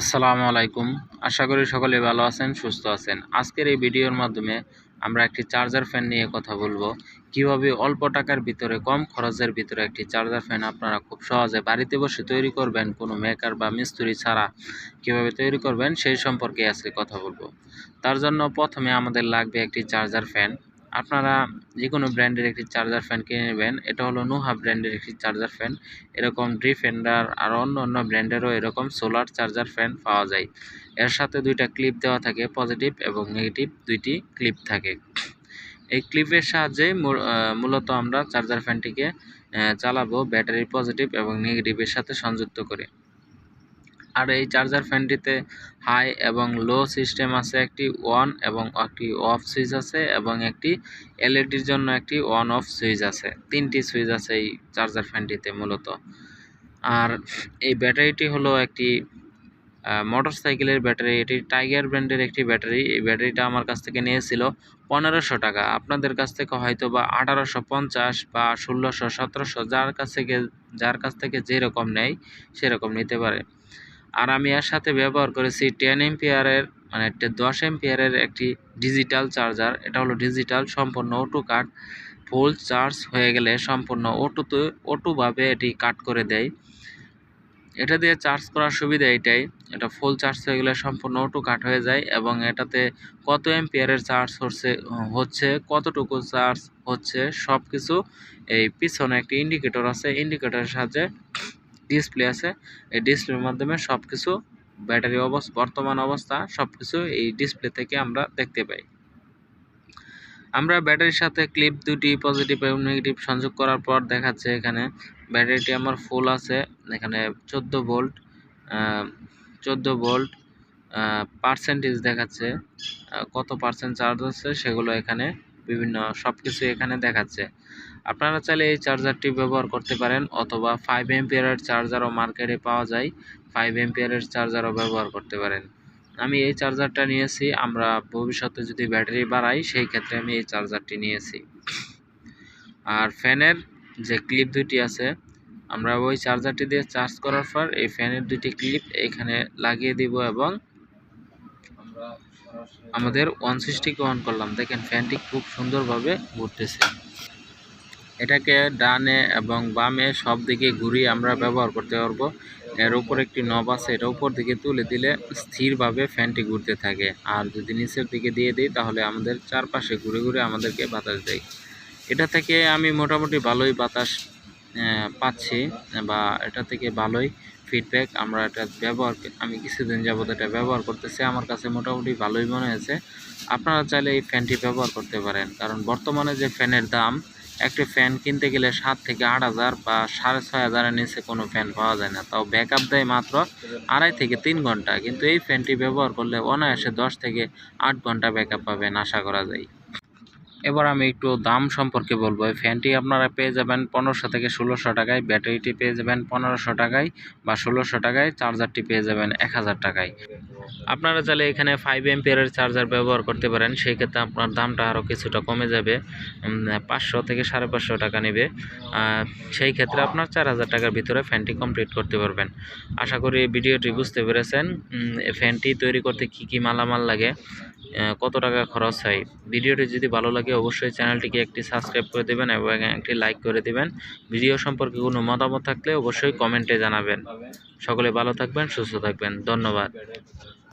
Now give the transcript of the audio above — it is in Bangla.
আসসালামু আলাইকুম। আশা করি সকলে ভালো আছেন, সুস্থ আছেন। আজকের এই ভিডিওর মাধ্যমে আমরা একটি চার্জার ফ্যান নিয়ে কথা বলব। কীভাবে অল্প টাকার ভিতরে, কম খরচের ভিতরে একটি চার্জার ফ্যান আপনারা খুব সহজে বাড়িতে বসে তৈরি করবেন, কোনো মেকার বা মিস্ত্রি ছাড়া কীভাবে তৈরি করবেন সেই সম্পর্কে আজকে কথা বলব। তার জন্য প্রথমে আমাদের লাগবে একটি চার্জার ফ্যান। আপনারা যে কোনো ব্র্যান্ডের একটি চার্জার ফ্যান কিনে নেবেন। এটা হলো নুহা ব্র্যান্ডের একটি চার্জার ফ্যান এরকম ডিফেন্ডার আর অন্য অন্য ব্র্যান্ডেরও এরকম সোলার চার্জার ফ্যান পাওয়া যায়। এর সাথে দুইটা ক্লিপ দেওয়া থাকে পজিটিভ এবং নেগেটিভ দুইটি ক্লিপ থাকে। এই ক্লিপের সাহায্যে মূলত আমরা চার্জার ফ্যানটিকে চালাবো। ব্যাটারি পজিটিভ এবং নেগেটিভের সাথে সংযুক্ত করে। আর এই চার্জার ফ্যানটিতে হাই এবং লো সিস্টেম আছে একটি অন এবং একটি অফ সুইচ আছে এবং একটি এলইডির জন্য একটি অন অফ সুইচ আছে। তিনটি সুইচ আছে এই চার্জার ফ্যানটিতে মূলত। আর এই ব্যাটারিটি হলো একটি মোটর সাইকেলের ব্যাটারি এটি টাইগার ব্র্যান্ডের একটি ব্যাটারি এই ব্যাটারিটা আমার কাছ থেকে নিয়েছিল পনেরোশো টাকা। আপনাদের কাছ থেকে হয়তো বা আঠারোশো পঞ্চাশ বা ষোলোশো, সতেরোশো, যার কাছ থেকে, যার কাছ থেকে যেরকম নেয় সেরকম নিতে পারে। আর আমি এর সাথে ব্যবহার করেছি টেন এমপিয়ারের মানে দশ এমপিয়ারের একটি ডিজিটাল চার্জার এটা হলো ডিজিটাল সম্পূর্ণ অটো কাট ফুল চার্জ হয়ে গেলে সম্পূর্ণ অটোতে অটোভাবে এটি কাট করে দেয়। এটা দিয়ে চার্জ করার সুবিধা এটাই, এটা ফুল চার্জ হয়ে গেলে সম্পূর্ণ অটো কাট হয়ে যায় এবং এটাতে কত এমপিয়ারের চার্জ হচ্ছে হচ্ছে, কতটুকু চার্জ হচ্ছে সব কিছু এই পিছনে একটি ইন্ডিকেটর আছে ইন্ডিকেটরের সাহায্যে ডিসপ্লে আছে। এই ডিসপ্লের মাধ্যমে সব কিছু ব্যাটারি অবস্থা বর্তমান অবস্থা সব কিছু এই ডিসপ্লে থেকে আমরা দেখতে পাই। আমরা ব্যাটারির সাথে ক্লিপ দুটি পজিটিভ এবং নেগেটিভ সংযোগ করার পর দেখাচ্ছে এখানে ব্যাটারিটি আমার ফুল আছে। এখানে চোদ্দ ভোল্ট চোদ্দ ভোল্ট পার্সেন্টেজ দেখাচ্ছে কত পার্সেন্ট চার্জ হচ্ছে সেগুলো এখানে বিভিন্ন সব কিছু এখানে দেখাচ্ছে। আপনারা চাইলে এই চার্জারটি ব্যবহার করতে পারেন অথবা ফাইভ এমপিয়ারের চার্জারও মার্কেটে পাওয়া যায়। ফাইভ এমপিয়ারের চার্জারও ব্যবহার করতে পারেন। আমি এই চার্জারটা নিয়েছি, আমরা ভবিষ্যতে যদি ব্যাটারি বাড়াই, সেই ক্ষেত্রে আমি এই চার্জারটি নিয়েছি। আর ফ্যানের যে ক্লিপ দুটি আছে, আমরা ওই চার্জারটি দিয়ে চার্জ করার পর এই ফ্যানের দুটি ক্লিপ এখানে লাগিয়ে দিব এবং আমাদের ওয়ান সিক্সটিকে অন করলাম। দেখেন ফ্যানটি খুব সুন্দরভাবে ঘুরতেছে। এটাকে ডানে এবং বামে সব দিকে ঘুরিয়ে আমরা ব্যবহার করতে পারব। এর উপর একটি নব আছে, এটা উপর দিকে তুলে দিলে স্থিরভাবে ফ্যানটি ঘুরতে থাকে। আর যদি নিচের দিকে দিয়ে দিই, তাহলে আমাদের চারপাশে ঘুরে ঘুরে আমাদেরকে বাতাস দেয়। এটা থেকে আমি মোটামুটি ভালোই বাতাস পাচ্ছি, বা এটা থেকে ভালোই ফিডব্যাক আমরা এটা ব্যবহার আমি কিছুদিন যাবত এটা ব্যবহার করতেছি, আমার কাছে মোটামুটি ভালোই মনে হয়েছে। আপনারা চাইলে এই ফ্যানটি ব্যবহার করতে পারেন, কারণ বর্তমানে যে ফ্যানের দাম, একটি ফ্যান কিনতে গেলে সাত থেকে আট হাজার বা সাড়ে ছয় হাজারের নিচে কোনো ফ্যান পাওয়া যায় না। তাও ব্যাকআপ দেয় মাত্র আড়াই থেকে তিন ঘণ্টা, কিন্তু এই ফ্যানটি ব্যবহার করলে অনায়াসে দশ থেকে আট ঘণ্টা ব্যাকআপ পাবেন, আশা করা যায়। এবার আমি একটু দাম সম্পর্কে বলব। এই ফ্যানটি আপনারা পেয়ে যাবেন পনেরোশো থেকে ষোলোশো টাকায়, ব্যাটারিটি পেয়ে যাবেন পনেরোশো টাকায় বা ষোলোশো টাকায়, চার্জারটি পেয়ে যাবেন এক হাজার টাকায়। আপনারা চাইলে এখানে ফাইভ এমপিয়ারের চার্জার ব্যবহার করতে পারেন, সেই ক্ষেত্রে আপনার দামটা আরও কিছুটা কমে যাবে পাঁচশো থেকে সাড়ে পাঁচশো টাকা নেবে। সেই ক্ষেত্রে আপনার চার হাজার টাকার ভিতরে ফ্যানটি কমপ্লিট করতে পারবেন। আশা করি ভিডিওটি বুঝতে পেরেছেন। ফ্যানটি তৈরি করতে কি কি মালামাল লাগে কত টাকা খরচ হয়। ভিডিওটি যদি ভালো লাগে, অবশ্যই চ্যানেলটিকে একটি সাবস্ক্রাইব করে দেবেন এবং একটি লাইক করে দেবেন। ভিডিও সম্পর্কে কোনো মতামত থাকলে অবশ্যই কমেন্টে জানাবেন। সকলে ভালো থাকবেন, সুস্থ থাকবেন। ধন্যবাদ।